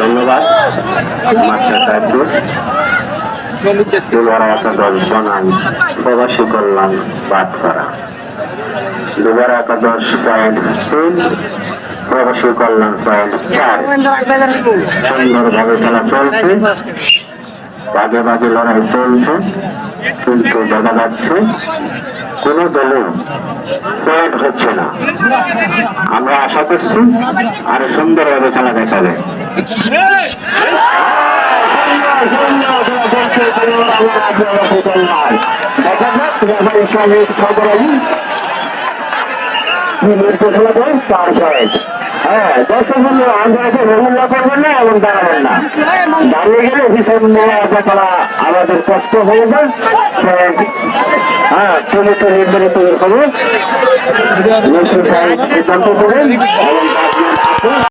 ধন্যবাদ। মাস্টার সাহেবকে দুবার একাদশ বনাম প্রবাসী কল্যাণ বাদ করা। দুবার একাদশ পয়েন্ট তিন, প্রবাসী কল্যাণ পয়েন্ট চার। সুন্দরভাবে খেলা চলছে। বাজে বাজে লড়াই চলছে। কিন্তু দেখা যাচ্ছে কোনো দলে পয়েন্ট হচ্ছে না আমরা আশা করছি আরও সুন্দরভাবে খেলা দেখাবে হ্যাঁ দর্শক বন্ধু আন্দোলনকে রহুল্লা করবেন না এবং দাঁড়াবেন না। দাঁড়িয়ে গেলে ভীষণ একটা করা আমাদের কষ্ট হয়ে যায়। হ্যাঁ তুমি তো নির্ধারিত হবে সিদ্ধান্ত করেন।